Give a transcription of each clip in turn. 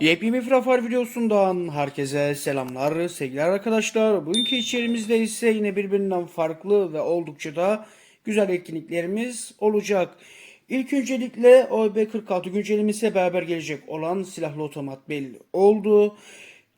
Yepyeni bir Frafar videosundan herkese selamlar sevgili arkadaşlar. Bugünkü içerimizde ise yine birbirinden farklı ve oldukça da güzel etkinliklerimiz olacak. İlk öncelikle OB46 güncellemesiyle beraber gelecek olan silahlı otomat belli oldu.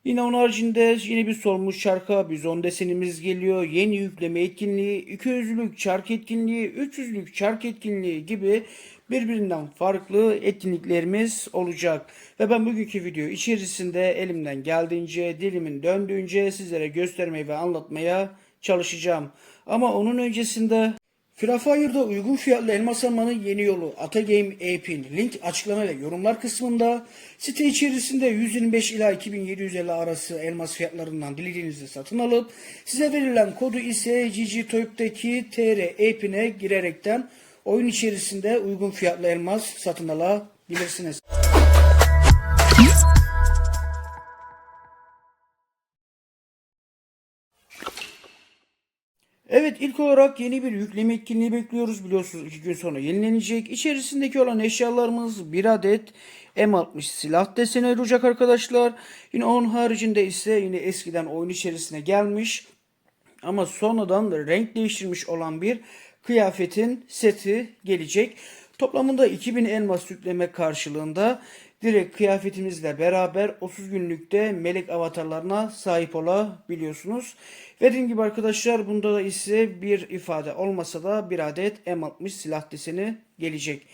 Yine onun haricinde yine bir sormuş şarkı bizon desenimiz geliyor. Yeni yükleme etkinliği, 200'lük çark etkinliği, 300'lük çark etkinliği gibi birbirinden farklı etkinliklerimiz olacak. Ve ben bugünkü video içerisinde elimden geldiğince, dilimin döndüğünce sizlere göstermeye ve anlatmaya çalışacağım. Ama onun öncesinde Free Fire'da uygun fiyatlı elmas almanın yeni yolu Atagame App'in link açıklama ve yorumlar kısmında site içerisinde 125 ila 2750 arası elmas fiyatlarından dilediğinizi satın alıp size verilen kodu ise GGToyp'taki TR app'ine girerekten oyun içerisinde uygun fiyatlı elmas satın alabilirsiniz. Evet ilk olarak yeni bir yükleme etkinliği bekliyoruz. Biliyorsunuz iki gün sonra yenilenecek. İçerisindeki olan eşyalarımız bir adet M60 silah deseni olacak arkadaşlar. Yine onun haricinde ise yine eskiden oyun içerisine gelmiş ama sonradan da renk değiştirmiş olan bir kıyafetin seti gelecek. Toplamında 2000 elmas yükleme karşılığında direkt kıyafetimizle beraber 30 günlükte melek avatarlarına sahip olabiliyorsunuz. Dediğim gibi arkadaşlar bunda da ise bir ifade olmasa da bir adet M60 silah deseni gelecek.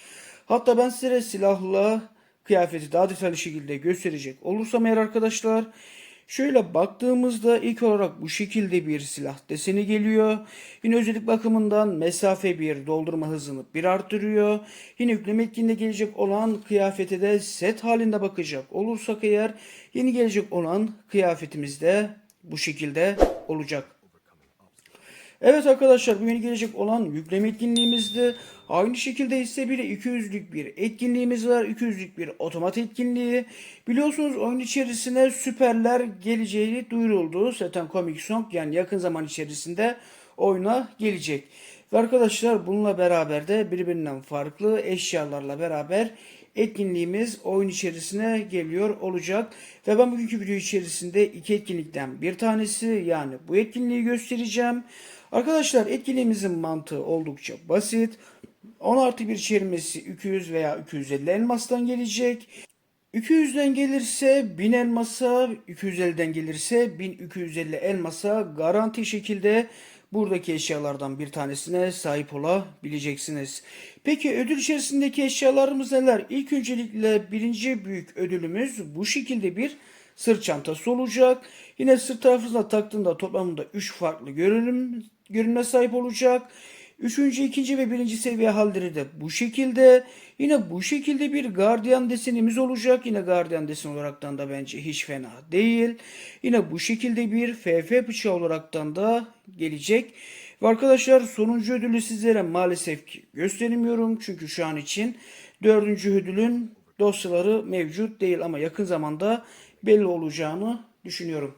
Hatta ben size silahla kıyafeti daha detaylı şekilde gösterecek olursam eğer arkadaşlar Şöyle baktığımızda ilk olarak bu şekilde bir silah deseni geliyor. Yine özellik bakımından mesafe bir doldurma hızını bir artırıyor. Yine yükleme etkinliğinde gelecek olan kıyafete de set halinde bakacak olursak eğer yeni gelecek olan kıyafetimiz de bu şekilde olacak. Evet arkadaşlar bu yeni gelecek olan yükleme etkinliğimizde aynı şekilde ise bir 200'lük bir etkinliğimiz var. 200'lük bir otomat etkinliği. Biliyorsunuz oyun içerisine süperler geleceği duyuruldu. Zaten Comic Song yani yakın zaman içerisinde oyuna gelecek. Ve arkadaşlar bununla beraber de birbirinden farklı eşyalarla beraber etkinliğimiz oyun içerisine geliyor olacak. Ve ben bugünkü video içerisinde iki etkinlikten bir tanesi yani bu etkinliği göstereceğim. Arkadaşlar etkinliğimizin mantığı oldukça basit. 10 artı bir çevirmesi 200 veya 250 elmastan gelecek. 200'den gelirse 1000 elmasa, 250'den gelirse 1250 elmasa garanti şekilde buradaki eşyalardan bir tanesine sahip olabileceksiniz. Peki ödül içerisindeki eşyalarımız neler? İlk öncelikle birinci büyük ödülümüz bu şekilde bir sırt çantası olacak. Yine sırt tarafına taktığında toplamda 3 farklı görünüm, görünme sahip olacak. Üçüncü, ikinci ve birinci seviye halleri de bu şekilde. Yine bu şekilde bir gardiyan desenimiz olacak. Yine gardiyan desen olaraktan da bence hiç fena değil. Yine bu şekilde bir FF bıçağı olaraktan da gelecek. Ve arkadaşlar sonuncu ödülü sizlere maalesef ki gösteremiyorum. Çünkü şu an için dördüncü ödülün dosyaları mevcut değil ama yakın zamanda belli olacağını düşünüyorum.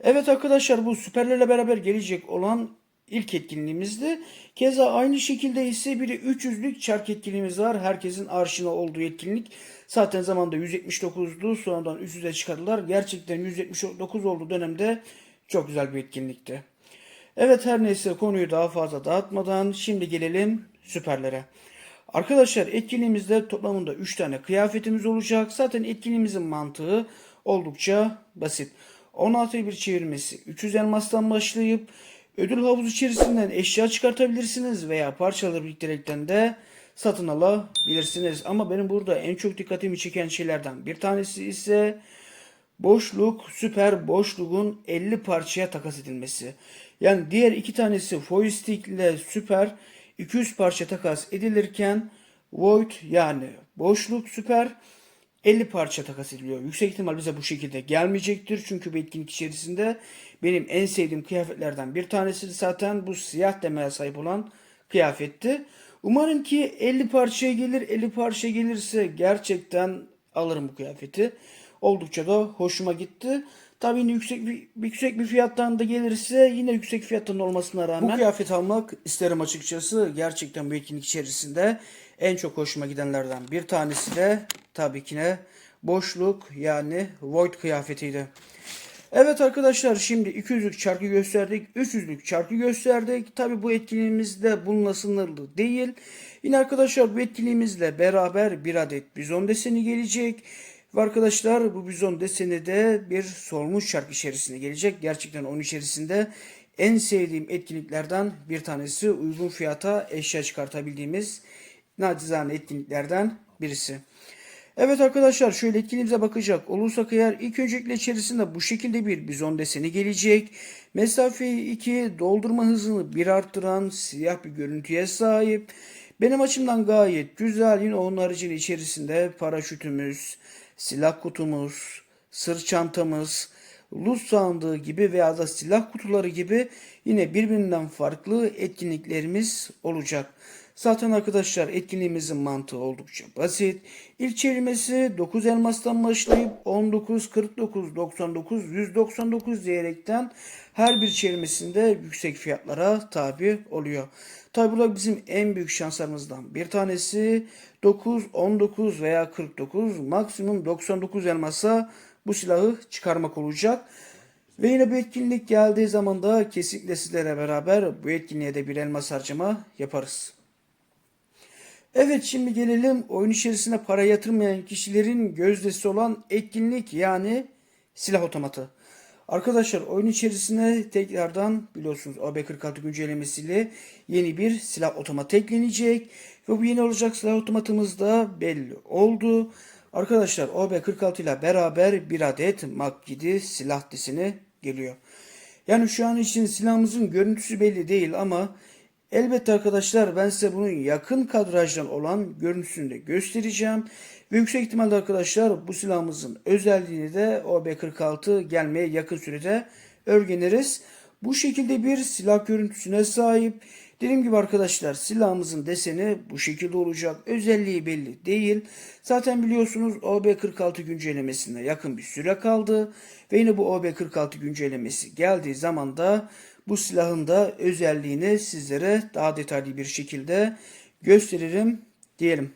Evet arkadaşlar bu süperlerle beraber gelecek olan ilk etkinliğimizdi. Keza aynı şekilde ise bir 300'lük çark etkinliğimiz var. Herkesin arşına olduğu etkinlik. Zaten zamanda 179'du. Sonradan 300'e çıkardılar. Gerçekten 179 olduğu dönemde çok güzel bir etkinlikti. Evet her neyse konuyu daha fazla dağıtmadan şimdi gelelim süperlere. Arkadaşlar etkinliğimizde toplamında 3 tane kıyafetimiz olacak. Zaten etkinliğimizin mantığı oldukça basit. 16 bir çevirmesi 300 elmastan başlayıp ödül havuzu içerisinden eşya çıkartabilirsiniz veya parçaları biriktirerekten de satın alabilirsiniz. Ama benim burada en çok dikkatimi çeken şeylerden bir tanesi ise boşluk süper boşluğun 50 parçaya takas edilmesi. Yani diğer iki tanesi foil stick ile süper 200 parça takas edilirken void yani boşluk süper 50 parça takas ediliyor. Yüksek ihtimal bize bu şekilde gelmeyecektir. Çünkü bu etkinlik içerisinde benim en sevdiğim kıyafetlerden bir tanesi zaten bu siyah demeye sahip olan kıyafetti. Umarım ki 50 parçaya gelir. 50 parça gelirse gerçekten alırım bu kıyafeti. Oldukça da hoşuma gitti. Tabii yine yüksek bir, yüksek bir fiyattan da gelirse yine yüksek fiyattan olmasına rağmen bu kıyafet almak isterim açıkçası. Gerçekten bu etkinlik içerisinde en çok hoşuma gidenlerden bir tanesi de tabii ki ne boşluk yani void kıyafetiydi. Evet arkadaşlar şimdi 200'lük çarkı gösterdik. 300'lük çarkı gösterdik. Tabi bu etkinliğimizde bununla sınırlı değil. Yine arkadaşlar bu etkinliğimizle beraber bir adet bizon deseni gelecek. Ve arkadaşlar bu bizon deseni de bir solmuş çark içerisine gelecek. Gerçekten onun içerisinde en sevdiğim etkinliklerden bir tanesi uygun fiyata eşya çıkartabildiğimiz nacizane etkinliklerden birisi. Evet arkadaşlar şöyle etkinliğimize bakacak olursak eğer ilk öncelikle içerisinde bu şekilde bir bizon deseni gelecek. Mesafeyi 2 doldurma hızını 1 arttıran siyah bir görüntüye sahip. Benim açımdan gayet güzel. Yine onun haricinde içerisinde paraşütümüz, silah kutumuz, sırt çantamız, loot sandığı gibi veya da silah kutuları gibi yine birbirinden farklı etkinliklerimiz olacak. Zaten arkadaşlar etkinliğimizin mantığı oldukça basit. İlk çevirmesi 9 elmastan başlayıp 19, 49, 99, 199 diyerekten her bir çevirmesinde yüksek fiyatlara tabi oluyor. Tabi bu bizim en büyük şanslarımızdan bir tanesi 9, 19 veya 49 maksimum 99 elmasa bu silahı çıkarmak olacak. Ve yine bu etkinlik geldiği zaman da kesinlikle sizlere beraber bu etkinliğe de bir elmas harcama yaparız. Evet şimdi gelelim oyun içerisine para yatırmayan kişilerin gözdesi olan etkinlik yani silah otomatı. Arkadaşlar oyun içerisine tekrardan biliyorsunuz AB46 güncellemesiyle yeni bir silah otomatı eklenecek. Ve bu yeni olacak silah otomatımız da belli oldu. Arkadaşlar OB46 ile beraber bir adet Mak 7 silah deseni geliyor. Yani şu an için silahımızın görüntüsü belli değil ama elbette arkadaşlar ben size bunun yakın kadrajdan olan görüntüsünü de göstereceğim. Ve yüksek ihtimalle arkadaşlar bu silahımızın özelliğini de OB46 gelmeye yakın sürede öğreniriz. Bu şekilde bir silah görüntüsüne sahip. Dediğim gibi arkadaşlar silahımızın deseni bu şekilde olacak. Özelliği belli değil. Zaten biliyorsunuz OB46 güncellemesine yakın bir süre kaldı. Ve yine bu OB46 güncellemesi geldiği zaman da bu silahın da özelliğini sizlere daha detaylı bir şekilde gösteririm diyelim.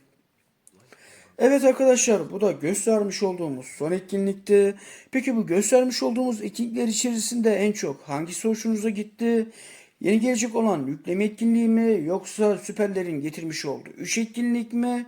Evet arkadaşlar bu da göstermiş olduğumuz son etkinlikti. Peki bu göstermiş olduğumuz etkinlikler içerisinde en çok hangisi hoşunuza gitti? Yeni gelecek olan yükleme etkinliği mi yoksa süperlerin getirmiş olduğu 3 etkinlik mi?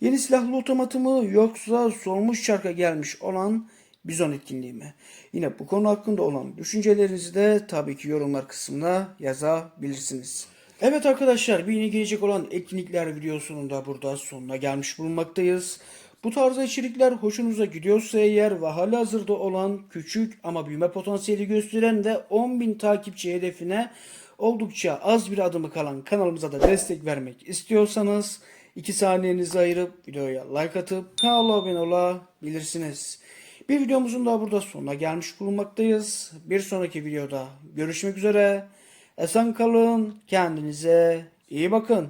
Yeni silahlı otomatı mı yoksa solmuş çarka gelmiş olan bizon etkinliği mi? Yine bu konu hakkında olan düşüncelerinizi de tabii ki yorumlar kısmına yazabilirsiniz. Evet arkadaşlar bir yeni gelecek olan etkinlikler videosunun da burada sonuna gelmiş bulunmaktayız. Bu tarzda içerikler hoşunuza gidiyorsa eğer ve hala hazırda olan küçük ama büyüme potansiyeli gösteren de 10.000 takipçi hedefine oldukça az bir adımı kalan kanalımıza da destek vermek istiyorsanız 2 saniyenizi ayırıp videoya like atıp kanala abone olabilirsiniz. Bir videomuzun daha burada sonuna gelmiş bulunmaktayız. Bir sonraki videoda görüşmek üzere. Esen kalın, kendinize iyi bakın.